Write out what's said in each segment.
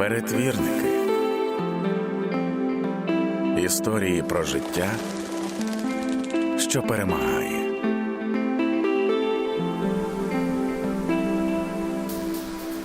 Перетвірники. Історії про життя, що перемагає.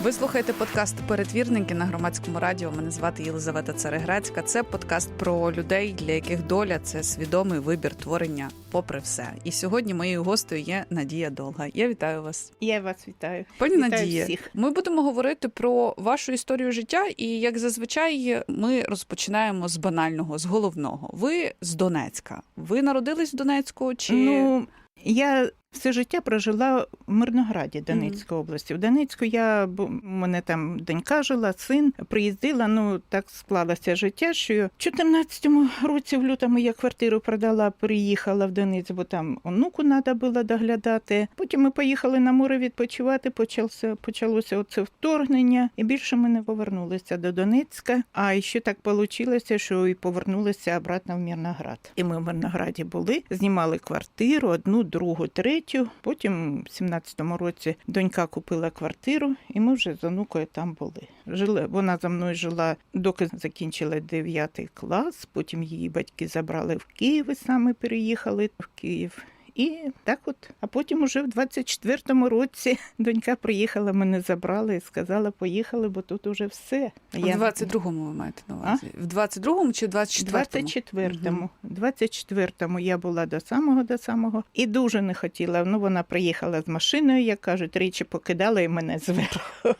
Ви слухаєте подкаст Перетвірники на громадському радіо. Мене звати Єлизавета Цареграцька. Це подкаст про людей, для яких доля це свідомий вибір творення, попри все. І сьогодні моєю гостею є Надія Долга. Я вітаю вас, Я вас вітаю. пані Вітаю Надія. всіх. Ми будемо говорити про вашу історію життя, і як зазвичай, ми розпочинаємо з банального, з головного. Ви з Донецька. Ви народились в Донецьку чи Ну, я все життя прожила в Мирнограді Донецької області. В Донецьку я у мене там донька жила, син приїздила. Ну так склалося життя, що в 14-му році в лютому я квартиру продала, приїхала в Донець, бо там онуку треба було доглядати. Потім ми поїхали на море відпочивати. Почалося почалося оце вторгнення, і більше ми не повернулися до Донецька. А ще так вийшло, що і повернулися обратно в Мирноград. І ми в Мирнограді були, знімали квартиру, одну, другу, третю. Потім в 17-му році донька купила квартиру, і ми вже з онукою там були. Жили вона за мною жила, доки закінчила 9 клас. Потім її батьки забрали в Київ і саме переїхали в Київ. І так от, а потім уже в 24-му році донька приїхала, мене забрала і сказала, поїхали, бо тут уже все. в 22-му ви маєте на увазі? В 22-му чи 24-му? 24-му. 24-му я була до самого до самого і дуже не хотіла. Ну, вона приїхала з машиною, як кажуть, річі покидала і мене зверху.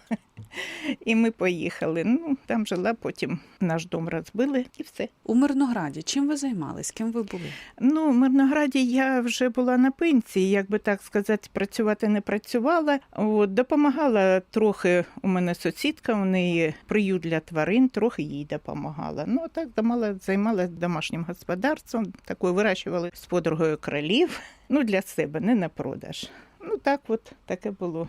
І ми поїхали. Ну, там жила, потім наш дом розбили і все. У Мирнограді. Чим ви займались? Ким ви були? Ну, в Мирнограді я вже була на пенсії, як би так сказати, працювати не працювала. От, допомагала трохи у мене сусідка, у неї приют для тварин, трохи їй допомагала. Ну, так замала, займалася домашнім господарством, такою вирощували з подругою кролів. Ну, для себе, не на продаж. Ну, так от таке було.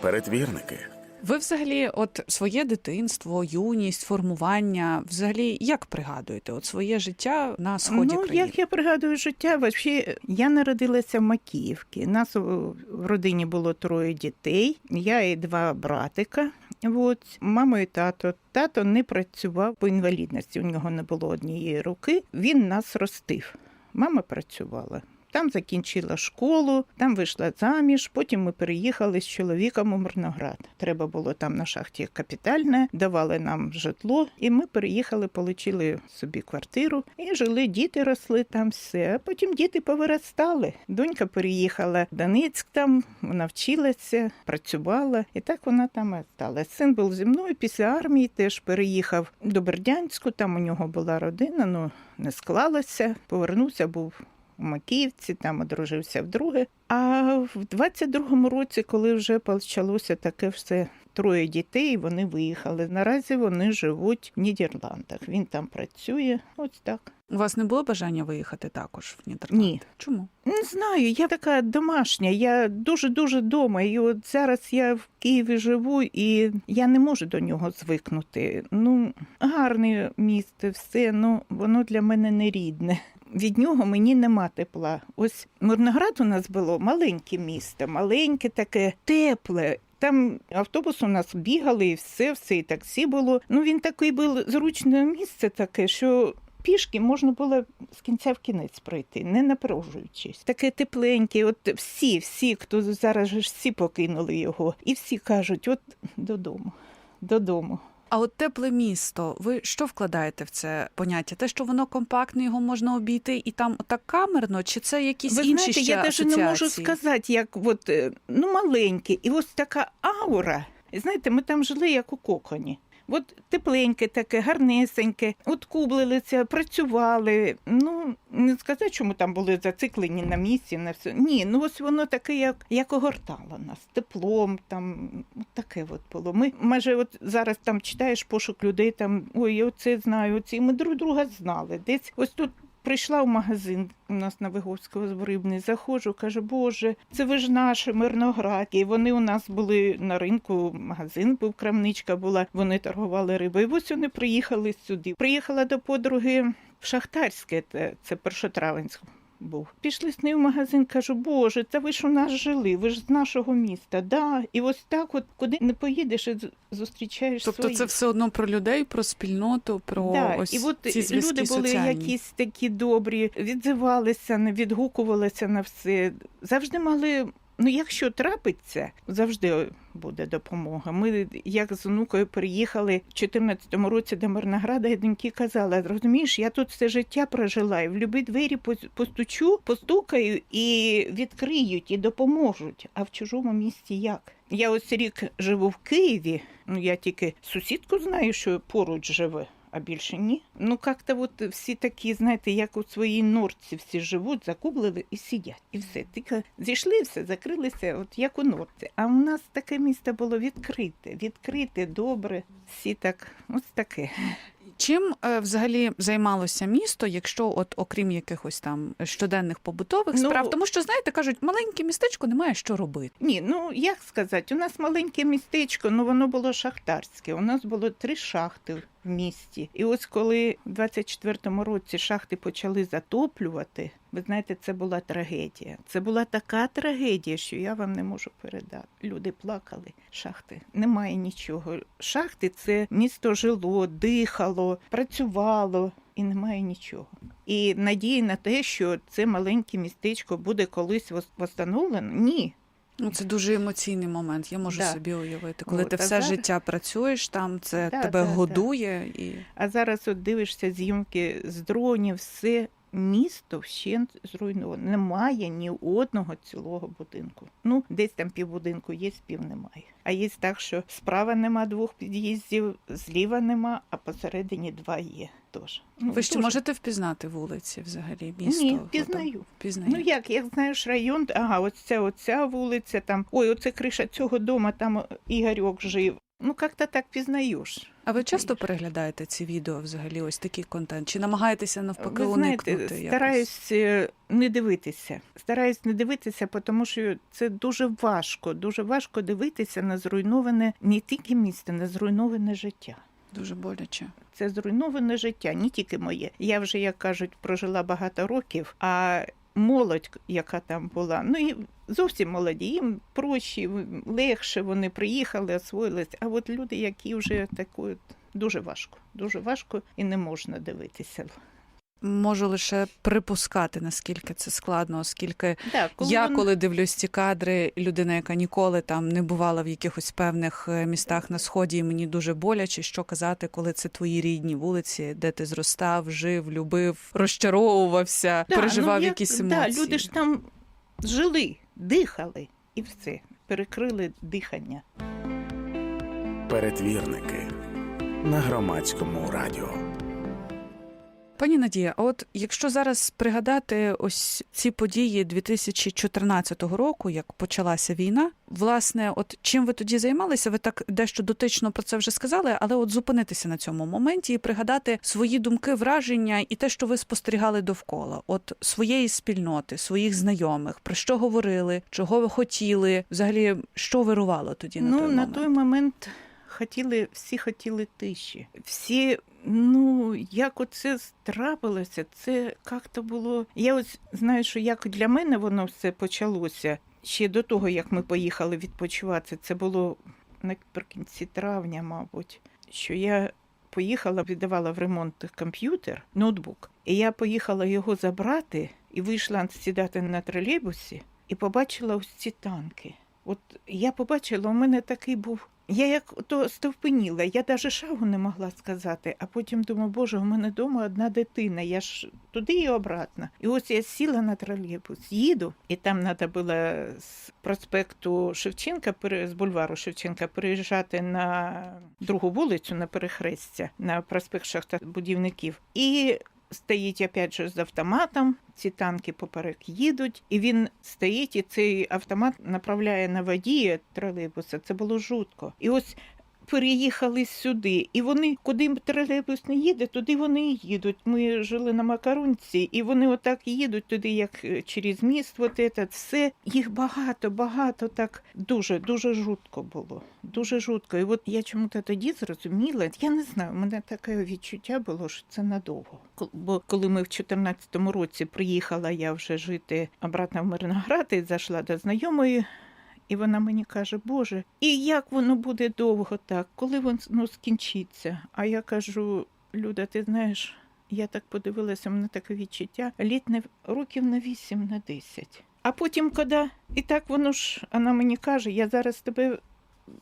Перетвірники. Ви взагалі, от своє дитинство, юність, формування, взагалі як пригадуєте от своє життя на сході ну, країни? як я пригадую життя, взагалі, я народилася в Макіївці. Нас в родині було троє дітей, я і два братика. От, мама і тато. Тато не працював по інвалідності, у нього не було однієї руки. Він нас ростив. Мама працювала. Там закінчила школу, там вийшла заміж. Потім ми переїхали з чоловіком у Мирноград. Треба було там на шахті капітальне, давали нам житло, і ми переїхали, отримали собі квартиру і жили. Діти росли там все. А потім діти повиростали. Донька переїхала в Донецьк, там вона вчилася, працювала, і так вона там і стала. Син був зі мною після армії, теж переїхав до Бердянську. Там у нього була родина, ну не склалося. Повернувся, був у Макіївці, там одружився вдруге. А в 22-му році, коли вже почалося таке все. Троє дітей, вони виїхали. Наразі вони живуть в Нідерландах. Він там працює. Ось так. У вас не було бажання виїхати також в Нідерланди? Ні. Чому? Не знаю, я така домашня, я дуже-дуже дома. І от зараз я в Києві живу, і я не можу до нього звикнути. Ну, гарне місце, все, ну воно для мене не рідне. Від нього мені нема тепла. Ось Мирноград у нас було маленьке місто, маленьке таке тепле. Там автобус у нас бігали, і все, все, і таксі було. Ну він такий був зручне місце таке, що пішки можна було з кінця в кінець пройти, не напружуючись. Таке тепленьке. От всі, всі, хто зараз ж всі покинули його, і всі кажуть: от додому, додому. А от тепле місто, ви що вкладаєте в це поняття? Те, що воно компактне, його можна обійти і там так камерно, чи це якісь Ви інші знаєте, ще я навіть не можу сказати, як от, е, ну маленьке, і ось така аура. Знаєте, ми там жили як у коконі. От тепленьке таке, гарнесеньке, от кублилися, працювали. Ну, не сказати, чому там були зациклені на місці, на все. Ні, ну ось воно таке, як, як огортало нас, теплом, там от таке от було. Ми майже от зараз там читаєш пошук людей, там ой, я оце знаю, оці. Ми друг друга знали. Десь ось тут Прийшла в магазин у нас на Виговського з заходжу, каже, Боже, це ви ж наші мирноградки. І вони у нас були на ринку, магазин був, крамничка була, вони торгували рибою. І ось вони приїхали сюди. Приїхала до подруги в Шахтарське, це, це Першотравенськ був. Пішли з нею в магазин, кажу, Боже, та ви ж у нас жили, ви ж з нашого міста. Да. І ось так, от куди не поїдеш, і зустрічаєш Тобто своїх. це все одно про людей, про спільноту, про Да, ось і от ці зв'язки люди були соціальні. якісь такі добрі, відзивалися, не відгукувалися на все. Завжди мали. Ну, якщо трапиться, завжди буде допомога. Ми, як з онукою переїхали в 14-му році до Мирнограда, і доньки казала: розумієш, я тут все життя прожила, і в любі двері пос- постучу, постукаю і відкриють, і допоможуть. А в чужому місті як? Я ось рік живу в Києві. Ну я тільки сусідку знаю, що поруч живе. А більше ні. Ну як-то от всі такі, знаєте, як у своїй норці всі живуть, закублили і сидять. І все. Тільки зійшли, все, закрилися, от як у норці. А у нас таке місто було відкрите, відкрите, добре. Всі так, ось таке. Чим е, взагалі займалося місто, якщо от окрім якихось там щоденних побутових Ну, справ, тому що знаєте, кажуть, маленьке містечко немає що робити. Ні, ну як сказати, у нас маленьке містечко, ну воно було шахтарське. У нас було три шахти в місті. І ось коли в 24-му році шахти почали затоплювати, ви знаєте, це була трагедія. Це була така трагедія, що я вам не можу передати. Люди плакали. Шахти немає нічого. Шахти це місто жило, дихало, працювало. І немає нічого. І надії на те, що це маленьке містечко буде колись восстановлено, ні. Ну це дуже емоційний момент. Я можу Да. собі уявити, коли От, ти все зараз- життя працюєш там, це Да, тебе да, да. годує і А зараз от дивишся зйомки з дронів, все місто вщент зруйноване. Немає ні одного цілого будинку. Ну, десь там півбудинку є, пів немає. А є так, що справа нема двох під'їздів, зліва нема, а посередині два є. Тож. Ну, ви ще дуже- можете впізнати вулиці взагалі місто? Ні, От, пізнаю. Ну як, як знаєш район, ага, оця, оця вулиця, там, ой, оце криша цього дома, там Ігорьок жив. Ну, як-то так пізнаєш. А ви часто переглядаєте ці відео взагалі, ось такий контент? Чи намагаєтеся навпаки Ви знаєте, уникнути? якось? стараюсь е, не дивитися. Стараюсь не дивитися, тому що це дуже важко. Дуже важко дивитися на зруйноване не тільки місто, на зруйноване життя. Дуже боляче. Це зруйноване життя, не тільки моє. Я вже, як кажуть, прожила багато років, а молодь, яка там була, ну і зовсім молоді, їм проще, легше вони приїхали, освоїлись. А от люди, які вже такі, от, дуже важко, дуже важко і не можна дивитися. Можу лише припускати, наскільки це складно, оскільки Да, коли я, вони- коли дивлюсь ці кадри, людина, яка ніколи там не бувала в якихось певних е, містах на сході, і мені дуже боляче, що казати, коли це твої рідні вулиці, де ти зростав, жив, любив, розчаровувався, Да, переживав ну, як- якісь Да, люди ж там жили, дихали і все. Перекрили дихання. Перетвірники на громадському радіо. Пані Надія, а от якщо зараз пригадати ось ці події 2014 року, як почалася війна, власне, от чим ви тоді займалися? Ви так дещо дотично про це вже сказали, але от зупинитися на цьому моменті і пригадати свої думки, враження і те, що ви спостерігали довкола, от своєї спільноти, своїх знайомих, про що говорили, чого ви хотіли, взагалі, що вирувало тоді на ну, той на той момент хотіли, всі хотіли тиші. Всі, ну, як оце трапилося, це як-то було. Я ось знаю, що як для мене воно все почалося. Ще до того, як ми поїхали відпочивати, це було наприкінці травня, мабуть, що я поїхала, віддавала в ремонт комп'ютер, ноутбук. І я поїхала його забрати і вийшла сідати на тролейбусі і побачила ось ці танки. От я побачила, у мене такий був. Я як то стовпеніла, я навіть шагу не могла сказати, а потім думаю, боже, у мене вдома одна дитина, я ж туди і обратно. І ось я сіла на тролейбус, їду, і там треба було з проспекту Шевченка, з бульвару Шевченка, переїжджати на другу вулицю, на перехрестя, на проспект шахтобудівників. І стоїть опять же з автоматом, ці танки поперек їдуть, і він стоїть, і цей автомат направляє на водія тролейбуса. Це було жутко. І ось переїхали сюди, і вони, куди тролейбус не їде, туди вони і їдуть. Ми жили на Макарунці, і вони отак їдуть туди, як е, через міст. От це все їх багато, багато так дуже, дуже жутко було. Дуже жутко. І от я чому-то тоді зрозуміла, я не знаю, у мене таке відчуття було, що це надовго. Бо коли ми в 14-му році приїхала я вже жити обратно в Мирноград і зайшла до знайомої. І вона мені каже, Боже, і як воно буде довго так, коли воно скінчиться? А я кажу, Люда, ти знаєш, я так подивилася, у мене таке відчуття літ не років на 8, на 10. А потім, коли і так воно ж, вона мені каже, я зараз тебе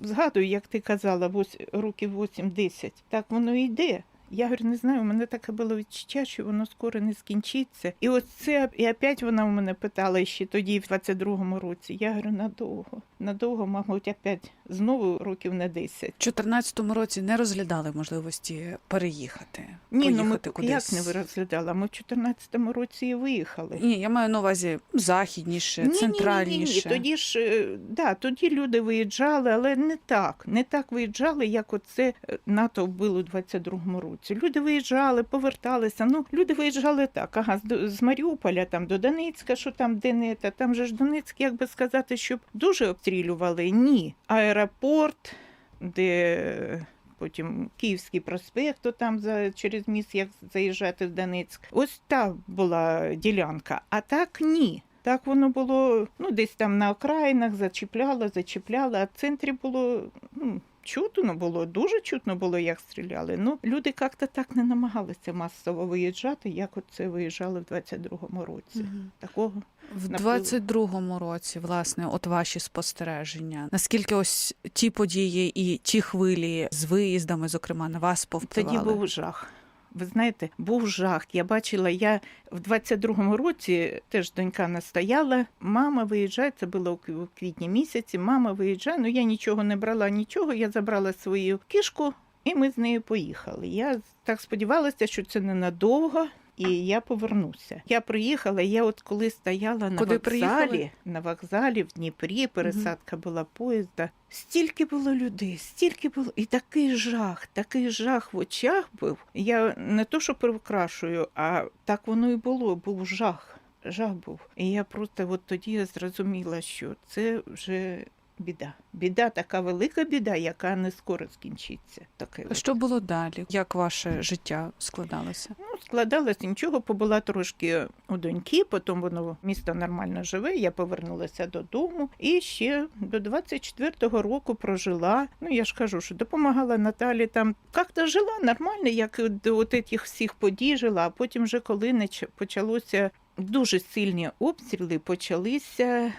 згадую, як ти казала, років 8-10. Так воно йде. Я говорю, не знаю, у мене таке було відчуття, що воно скоро не скінчиться. І ось це, і опять вона у мене питала ще тоді, в 22-му році. Я говорю, надовго, надовго, мабуть, опять знову років на 10. У 14-му році не розглядали можливості переїхати. Ні, ну ми кудись. як не розглядала. Ми в 14-му році і виїхали. Ні, я маю на увазі західніше, Ні, центральніше. Ні, ні, ні. Тоді ж е, да, тоді люди виїжджали, але не так. Не так виїжджали, як оце е, НАТО було у 22-му році. Люди виїжджали, поверталися. Ну, люди виїжджали так. Ага, з, Маріуполя там до Донецька, що там де там же ж Донецьк, як би сказати, щоб дуже обстрілювали. Ні. Аеропорт, де. Потім Київський проспект, то там за через міст, як заїжджати в Донецьк. Ось та була ділянка. А так ні. Так воно було ну, десь там на окраїнах зачіпляло, зачіпляло, а в центрі було ну, чутно було, дуже чутно було, як стріляли. Ну, люди як-то так не намагалися масово виїжджати, як от це виїжджали в 22-му році. Угу. Такого В Напливо. 22-му році, власне, от ваші спостереження. Наскільки ось ті події і ті хвилі з виїздами, зокрема, на вас повпливали? Тоді був жах. Ви знаєте, був жах. Я бачила, я в 22-му році теж донька настояла. Мама виїжджає, це було у квітні місяці. Мама виїжджає. Ну я нічого не брала, нічого. Я забрала свою кішку, і ми з нею поїхали. Я так сподівалася, що це ненадовго. І я повернуся. Я приїхала. Я от коли стояла на Куди вокзалі, приїхали? на вокзалі в Дніпрі, пересадка була поїзда. Стільки було людей, стільки було, і такий жах, такий жах в очах був. Я не то, що прикрашую, а так воно і було. Був жах. Жах був. І я просто от тоді я зрозуміла, що це вже біда. Біда, така велика біда, яка не скоро скінчиться. Таке. Що було далі? Як ваше життя складалося? Ну, складалось нічого, побула трошки у доньки, потім воно місто нормально живе. Я повернулася додому і ще до 24-го року прожила. Ну я ж кажу, що допомагала Наталі там. Як-то жила нормально, як до от цих всіх подій жила. А потім, вже коли неч- почалося дуже сильні обстріли, почалися.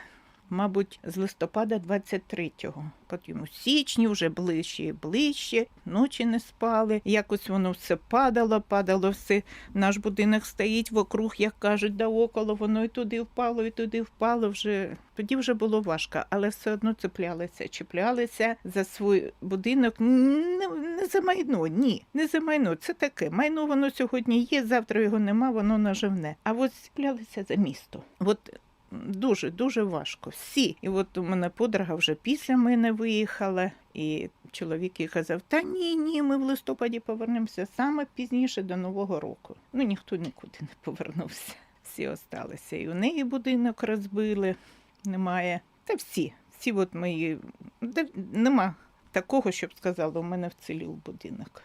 Мабуть, з листопада 23-го. Потім у січні вже ближче і ближче, ночі не спали. Якось воно все падало, падало все. Наш будинок стоїть вокруг, як кажуть, да около, воно і туди впало, і туди впало. Вже тоді вже було важко, але все одно цеплялися, чіплялися за свій будинок. Не, не за майно, ні, не за майно. Це таке. Майно воно сьогодні є, завтра його нема, воно наживне. А от цеплялися за місто. От дуже дуже важко. Всі. І от у мене подруга вже після мене виїхала, і чоловік їй казав: Та ні, ні, ми в листопаді повернемося саме пізніше до Нового року. Ну ніхто нікуди не повернувся. Всі осталися. І у неї будинок розбили, немає. Та всі, всі от мої. Та нема такого, щоб сказали, у мене вцілів будинок.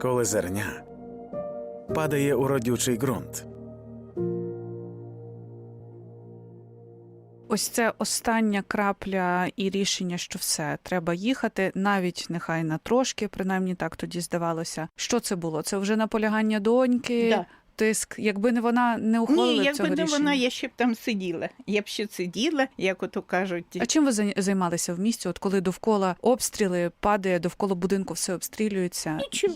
Коли зерня падає у родючий ґрунт, Ось це остання крапля і рішення, що все треба їхати, навіть нехай на трошки, принаймні так тоді здавалося. Що це було? Це вже наполягання доньки, Да. тиск. Якби не вона не ухвалила Ні, цього якби не рішення. вона, я ще б там сиділа. Я б ще сиділа, як ото кажуть. А чим ви зай- займалися в місті? От коли довкола обстріли падає, довкола будинку все обстрілюється. Нічого.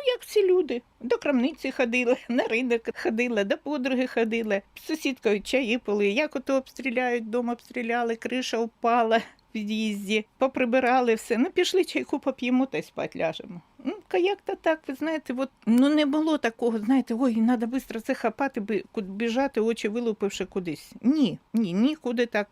Ну, як всі люди. До крамниці ходила, на ринок ходила, до подруги ходила. З сусідкою чаї пили. Як ото обстріляють, дом обстріляли, криша впала в під'їзді, поприбирали все. Ну, пішли чайку поп'ємо та й спать ляжемо. Ну, ка- як-то так, ви знаєте, от, ну не було такого, знаєте, ой, треба швидко це хапати, біжати, очі вилупивши кудись. Ні, ні, нікуди так.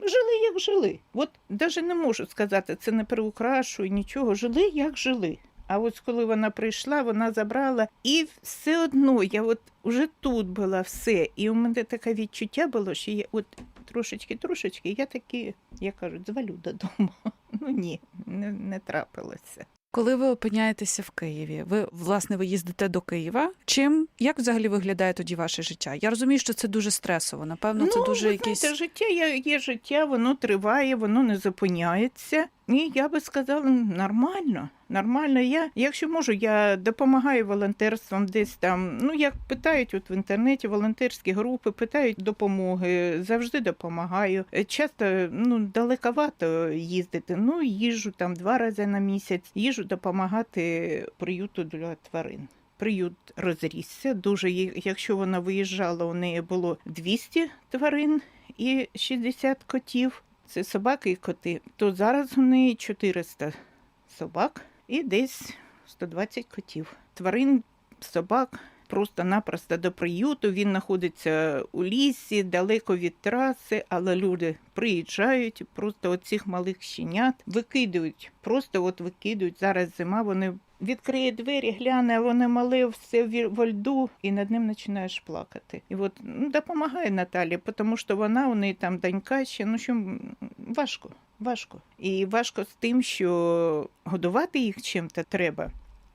жили, як жили. От навіть не можу сказати, це не приукрашую нічого. Жили, як жили. А ось коли вона прийшла, вона забрала, і все одно я от уже тут була все. І у мене таке відчуття було, що я от трошечки-трошечки, я таки, як кажуть, звалю додому. Ну ні, не, не трапилося. Коли ви опиняєтеся в Києві, ви власне ви їздите до Києва. Чим як взагалі виглядає тоді ваше життя? Я розумію, що це дуже стресово. Напевно, це дуже ви знаєте, життя є життя, воно триває, воно не зупиняється. І я би сказала, нормально. Нормально. Я, якщо можу, я допомагаю волонтерством десь там. Ну, як питають от в інтернеті, волонтерські групи питають допомоги, завжди допомагаю. Е, Часто ну, далековато їздити. Ну, їжу там два рази на місяць, їжу допомагати приюту для тварин. Приют розрісся дуже. Якщо вона виїжджала, у неї було 200 тварин і 60 котів. Це собаки і коти. То зараз у неї 400 собак і десь 120 котів. Тварин, собак просто-напросто до приюту. Він знаходиться у лісі, далеко від траси, але люди приїжджають, просто оцих малих щенят викидують. Просто от викидують. Зараз зима, вони відкриє двері, гляне, а вони мале все в во льду, і над ним починаєш плакати. І от ну, допомагає Наталі, тому що вона у неї там донька ще, ну що важко. Важко. І важко з тим, що годувати їх чим-то треба.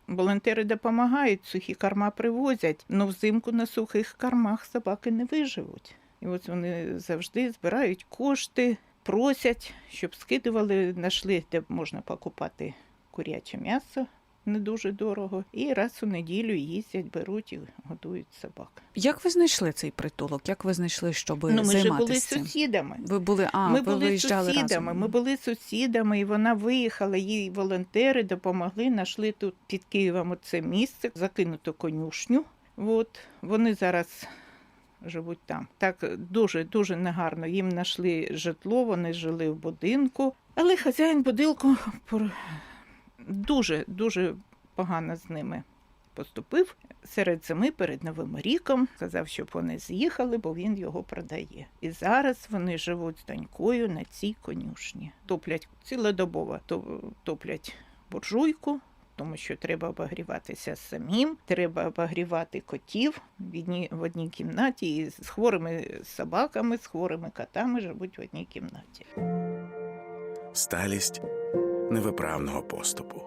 Волонтери допомагають, сухі корма привозять, але взимку на сухих кормах собаки не виживуть. І от вони завжди збирають кошти, просять, щоб скидували, знайшли, де можна покупати куряче м'ясо не дуже дорого. І раз у неділю їздять, беруть і годують собак. як ви знайшли цей притулок? Як ви знайшли, щоб ну, ми ж були цим? сусідами. Ви були а ми ви були сусідами. разом. Ми були сусідами, і вона виїхала. Їй волонтери допомогли. Знайшли тут під Києвом оце місце, закинуту конюшню. От вони зараз живуть там. Так дуже дуже негарно. Їм знайшли житло, вони жили в будинку. Але хазяїн будинку пор- дуже дуже погано з ними. Поступив серед зими перед Новим ріком, сказав, щоб вони з'їхали, бо він його продає. І зараз вони живуть з донькою на цій конюшні. Топлять цілодобово, топлять буржуйку, тому що треба обогріватися самим, треба обогрівати котів в одній кімнаті, і з хворими собаками, з хворими котами живуть в одній кімнаті. сталість невиправного поступу.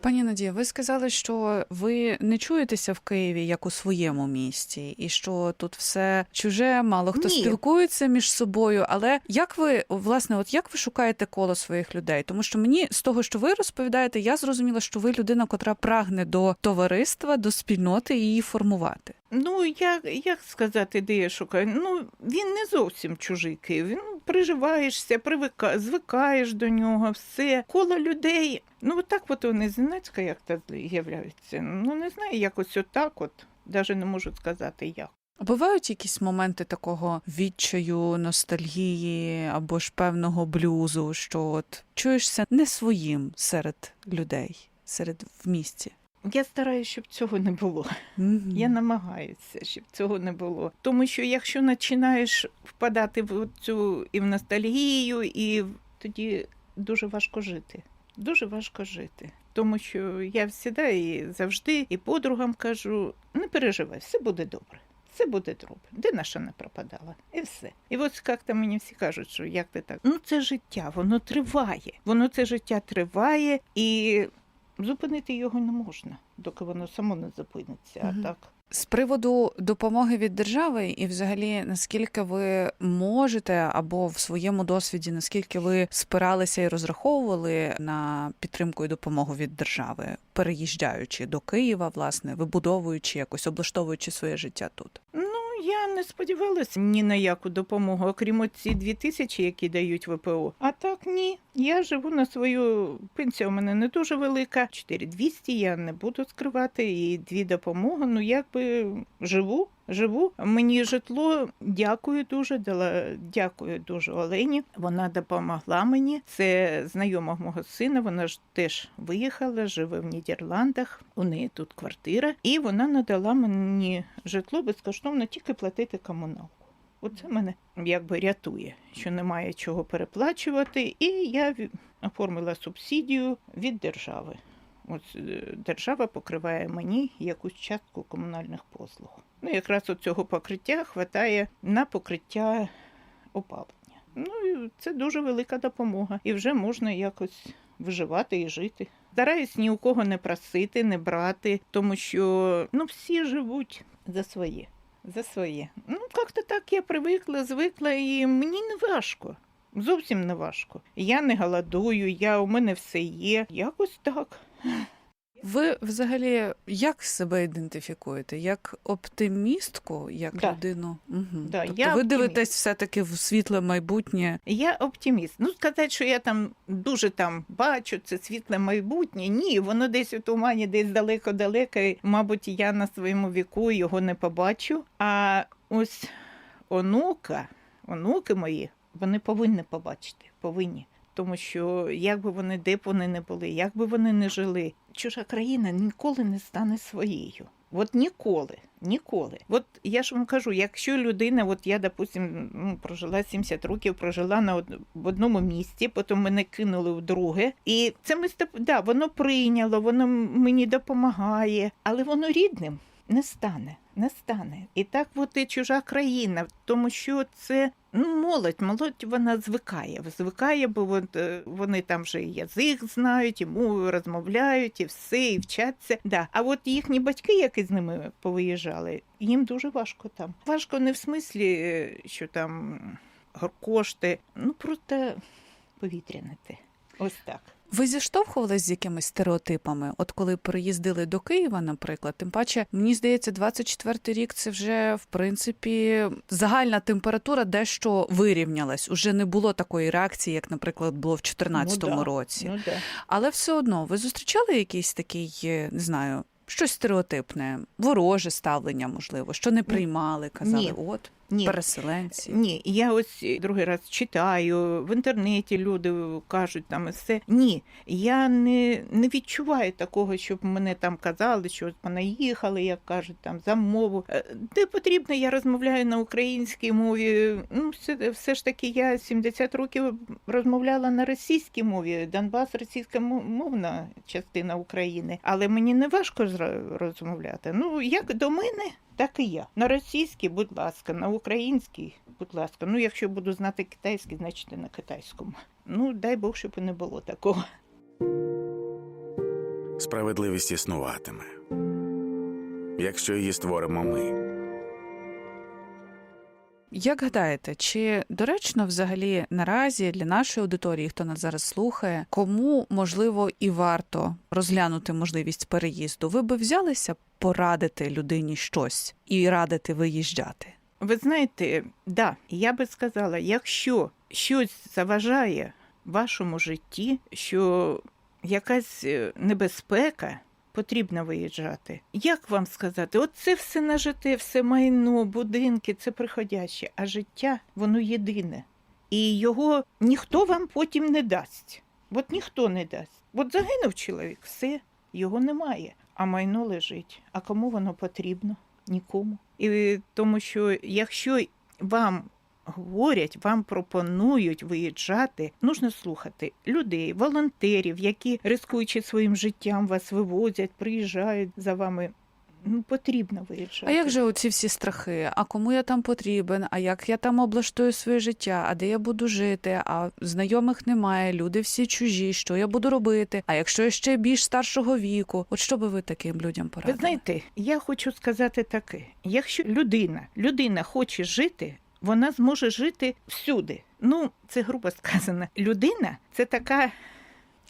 Пані Надія, ви сказали, що ви не чуєтеся в Києві як у своєму місті, і що тут все чуже, мало хто Ні. спілкується між собою. Але як ви власне, от як ви шукаєте коло своїх людей? Тому що мені з того, що ви розповідаєте, я зрозуміла, що ви людина, котра прагне до товариства, до спільноти і її формувати. Ну, як, як сказати, де я шукаю? Ну, він не зовсім чужий Київ. Він приживаєшся, привика, звикаєш до нього, все. Коло людей. Ну, отак от вони зненацька як то з'являються. Ну, не знаю, якось отак от. Даже не можу сказати як. Бувають якісь моменти такого відчаю, ностальгії або ж певного блюзу, що от чуєшся не своїм серед людей, серед в місті. Я стараюся, щоб цього не було. Мгм. Я намагаюся, щоб цього не було. Тому що якщо починаєш впадати в цю і в ностальгію, і тоді дуже важко жити. Дуже важко жити. Тому що я і завжди і подругам кажу: не переживай, все буде добре. Все буде добре. Де наша не пропадала? І все. І ось як то мені всі кажуть, що як ти так? Ну це життя, воно триває. Воно це життя триває, і зупинити його не можна, доки воно само не зупиниться. А так. З приводу допомоги від держави, і взагалі наскільки ви можете або в своєму досвіді, наскільки ви спиралися і розраховували на підтримку і допомогу від держави, переїжджаючи до Києва, власне, вибудовуючи якось облаштовуючи своє життя тут. Я не сподівалася ні на яку допомогу, окрім оці дві тисячі, які дають ВПО. А так ні. Я живу на свою пенсія у мене не дуже велика. 4200 я не буду скривати. І дві допомоги. Ну якби живу. Живу. Мені житло дякую дуже. Дала дякую дуже Олені. Вона допомогла мені. Це знайома мого сина. Вона ж теж виїхала, живе в Нідерландах. У неї тут квартира, і вона надала мені житло безкоштовно, тільки платити комуналку. Оце мене якби рятує, що немає чого переплачувати, і я оформила субсидію від держави. От е, держава покриває мені якусь частку комунальних послуг. Ну, якраз от цього покриття хватає на покриття опалення. Ну це дуже велика допомога. І вже можна якось виживати і жити. Стараюсь ні у кого не просити, не брати, тому що ну всі живуть за своє. За своє. Ну, як-то так я привикла, звикла, і мені не важко. Зовсім не важко. Я не голодую, я, у мене все є. Якось так. Ви взагалі як себе ідентифікуєте? Як оптимістку, як Да. людину? Угу. Да, тобто я ви оптиміст. дивитесь все-таки в світле майбутнє. Я оптиміст. Ну, сказати, що я там дуже там бачу це світле майбутнє. Ні, воно десь у тумані, десь далеко-далеко. Мабуть, я на своєму віку його не побачу. А ось онука, онуки мої, вони повинні побачити. Повинні. Тому що як би вони де б вони не були, як би вони не жили, чужа країна ніколи не стане своєю. От ніколи, ніколи. От я ж вам кажу, якщо людина, от я, допустим, ну, прожила 70 років, прожила на од... в одному місці, потім мене кинули в друге. І це ми да, воно прийняло, воно мені допомагає, але воно рідним не стане. Не стане. І так от і чужа країна, тому що це ну, молодь, молодь вона звикає. Звикає, бо е, вони там вже і язик знають, і мову розмовляють, і все, і вчаться. Да. А от їхні батьки, які з ними повиїжджали, їм дуже важко там. Важко не в смислі, е, що там кошти, ну просто повітряне те. Ось так. Ви зіштовхувались з якимись стереотипами? От коли переїздили до Києва, наприклад, тим паче, мені здається, 24-й рік це вже в принципі загальна температура дещо вирівнялась. Уже не було такої реакції, як, наприклад, було в 2014 Ну да. році. Ну, да. Але все одно ви зустрічали якийсь такий, е, не знаю, щось стереотипне, вороже ставлення, можливо, що не приймали, казали, Ні. от Ні. переселенці. Ні, я ось другий раз читаю в інтернеті. Люди кажуть там все. Ні, я не, не відчуваю такого, щоб мене там казали, що понаїхали, як кажуть, там за мову. Е, Де потрібно, я розмовляю на українській мові. Ну, все, все ж таки, я 70 років розмовляла на російській мові. Донбас російська мовна частина України, але мені не важко розмовляти. Ну, як до мене. Так і я. На російській, будь ласка, на українській, будь ласка. Ну, якщо буду знати китайський, значить і на китайському. Ну, дай Бог, щоб і не було такого. Справедливість існуватиме. Якщо її створимо ми. Як гадаєте, чи доречно взагалі наразі для нашої аудиторії, хто нас зараз слухає, кому можливо і варто розглянути можливість переїзду? Ви би взялися порадити людині щось і радити виїжджати? Ви знаєте, да, я би сказала, якщо щось заважає вашому житті, що якась е, небезпека. Потрібно виїжджати. Як вам сказати? От це все нажите, все майно, будинки, це приходяще, а життя воно єдине. І його ніхто вам потім не дасть. От ніхто не дасть. От загинув чоловік, все, його немає. А майно лежить. А кому воно потрібно? Нікому. І тому що якщо вам говорять, вам пропонують виїжджати, нужно слухати людей, волонтерів, які рискуючи своїм життям вас вивозять, приїжджають за вами. Ну, потрібно виїжджати. А як же оці всі страхи? А кому я там потрібен? А як я там облаштую своє життя? А де я буду жити? А знайомих немає, люди всі чужі. Що я буду робити? А якщо я ще більш старшого віку? От що би ви таким людям порадили? Ви знаєте, я хочу сказати таке: якщо людина, людина хоче жити, вона зможе жити всюди. Ну, це грубо сказано. Людина це така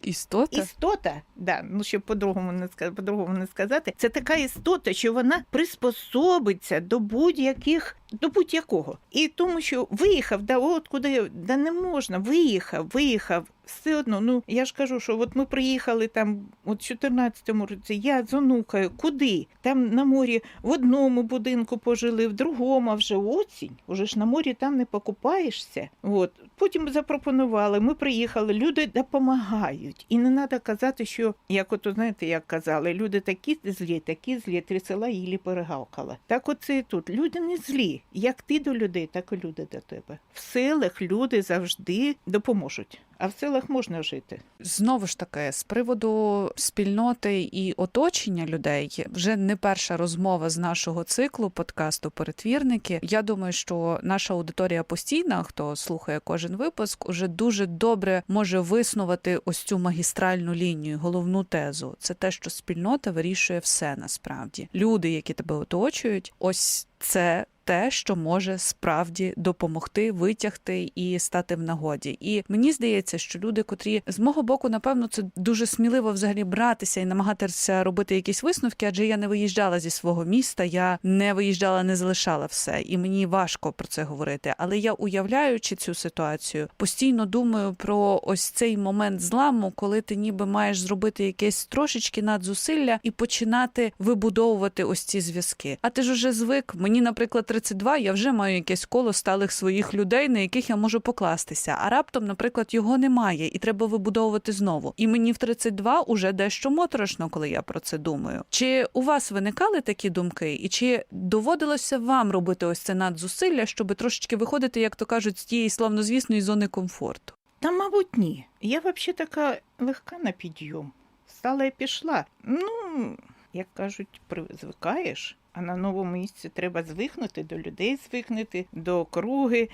істота? істота, да, ну щоб по-другому не по-другому не сказати, це така істота, що вона приспособиться до будь-яких до будь-якого. І тому, що виїхав, да, от куди да не можна, виїхав, виїхав. Все одно, ну я ж кажу, що от ми приїхали там от в 14-му році, я з онукою, куди? Там на морі в одному будинку пожили, в другому, а вже осінь. Уже ж на морі там не покупаєшся. От. Потім запропонували, ми приїхали, люди допомагають. І не треба казати, що, як от, знаєте, як казали, люди такі злі, такі злі, три села їлі перегавкала. Так оце і тут. Люди не злі. Як ти до людей, так і люди до тебе. В селах люди завжди допоможуть, а в селах можна жити. Знову ж таки, з приводу спільноти і оточення людей, вже не перша розмова з нашого циклу подкасту Перетвірники. Я думаю, що наша аудиторія постійна, хто слухає кожен випуск, уже дуже добре може виснувати ось цю магістральну лінію, головну тезу. Це те, що спільнота вирішує все насправді. Люди, які тебе оточують, ось це. Те, що може справді допомогти витягти і стати в нагоді, і мені здається, що люди, котрі з мого боку, напевно, це дуже сміливо взагалі братися і намагатися робити якісь висновки, адже я не виїжджала зі свого міста, я не виїжджала, не залишала все, і мені важко про це говорити. Але я, уявляючи цю ситуацію, постійно думаю про ось цей момент зламу, коли ти ніби маєш зробити якесь трошечки надзусилля і починати вибудовувати ось ці зв'язки. А ти ж уже звик. Мені, наприклад, 32, я вже маю якесь коло сталих своїх людей, на яких я можу покластися. А раптом, наприклад, його немає, і треба вибудовувати знову. І мені в 32 уже дещо моторошно, коли я про це думаю. Чи у вас виникали такі думки, і чи доводилося вам робити ось це надзусилля, щоб трошечки виходити, як то кажуть, з тієї славнозвісної зони комфорту? Та, мабуть, ні. Я взагалі така легка на підйом. Стала і пішла. Ну, як кажуть, звикаєш, а на новому місці треба звикнути до людей, звикнути, до округи.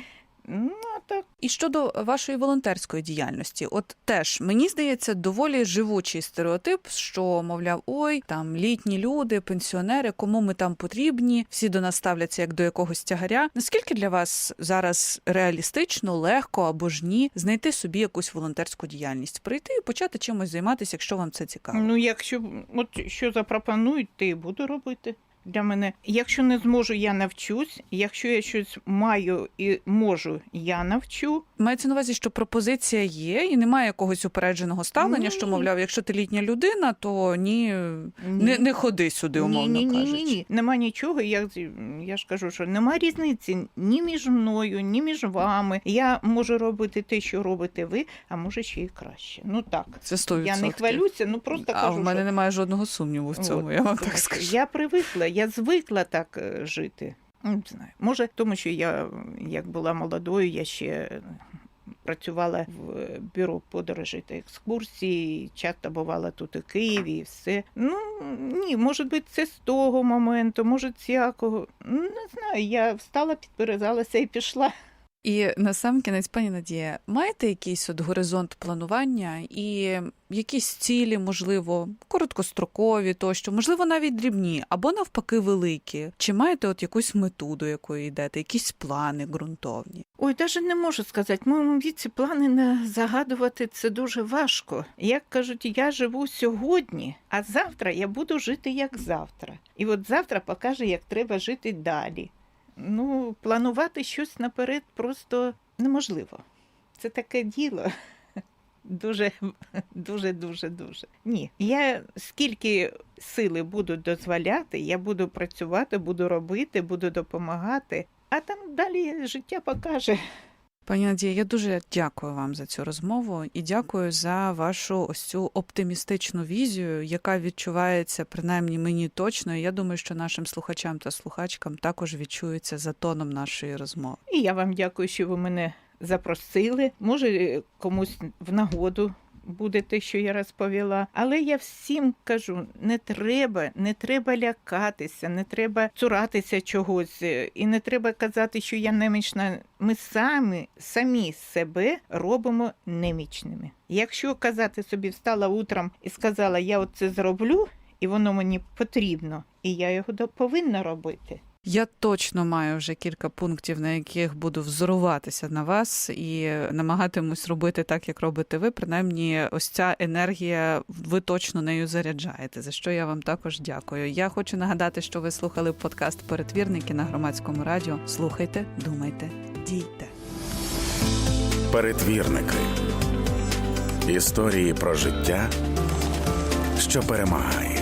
Ну, так. І щодо вашої волонтерської діяльності, от теж мені здається, доволі живучий стереотип, що мовляв, ой, там літні люди, пенсіонери, кому ми там потрібні, всі до нас ставляться як до якогось тягаря. Наскільки для вас зараз реалістично, легко або ж ні знайти собі якусь волонтерську діяльність, прийти і почати чимось займатися, якщо вам це цікаво? Ну, якщо от що запропонують, і буду робити. Для мене, якщо не зможу, я навчусь. Якщо я щось маю і можу, я навчу. Мається на увазі, що пропозиція є, і немає якогось упередженого ставлення, Ні. що мовляв, якщо ти літня людина, то ні, Ні. не, не ходи сюди, умовно ні, ні, кажучи. ні, ні. Нема нічого. Я, я ж кажу, що нема різниці ні між мною, ні між вами. Я можу робити те, що робите ви, а може ще й краще. Ну так. Це 100%. Я не хвалюся, ну просто а кажу. в мене що... немає жодного сумніву в цьому, От, я вам так скажу. Я привикла, я звикла так е, жити. Ну, Не знаю. Може, тому що я як була молодою, я ще працювала в бюро подорожей та екскурсії, часто бувала тут у Києві і все. Ну ні, може бути, це з того моменту, може з якого. Не знаю, я встала, підперезалася і пішла. І на сам кінець, пані Надія, маєте якийсь от горизонт планування і якісь цілі, можливо, короткострокові тощо, можливо, навіть дрібні, або навпаки, великі? Чи маєте от якусь мету, до якої йдете, якісь плани ґрунтовні? Ой, навіть не можу сказати. В моєму віці плани не загадувати це дуже важко. Як кажуть, я живу сьогодні, а завтра я буду жити як завтра. І от завтра покаже, як треба жити далі. Ну, планувати щось наперед просто неможливо. Це таке діло. Дуже, дуже, дуже, дуже. Ні. Я скільки сили буду дозволяти, я буду працювати, буду робити, буду допомагати, а там далі життя покаже. Пані Надія, я дуже дякую вам за цю розмову і дякую за вашу ось цю оптимістичну візію, яка відчувається принаймні мені точно. і Я думаю, що нашим слухачам та слухачкам також відчується за тоном нашої розмови. І я вам дякую, що ви мене запросили. Може, комусь в нагоду буде те, що я розповіла. Але я всім кажу: не треба, не треба лякатися, не треба цуратися чогось, е, і не треба казати, що я немічна. Ми самі, самі себе робимо немічними. Якщо казати собі, встала утром і сказала, я оце зроблю, і воно мені потрібно, і я його повинна робити. Я точно маю вже кілька пунктів, на яких буду взоруватися на вас і намагатимусь робити так, як робите ви. Принаймні, ось ця енергія, ви точно нею заряджаєте. За що я вам також дякую. Я хочу нагадати, що ви слухали подкаст Перетвірники на громадському радіо. Слухайте, думайте, дійте. Перетвірники. Історії про життя, що перемагає.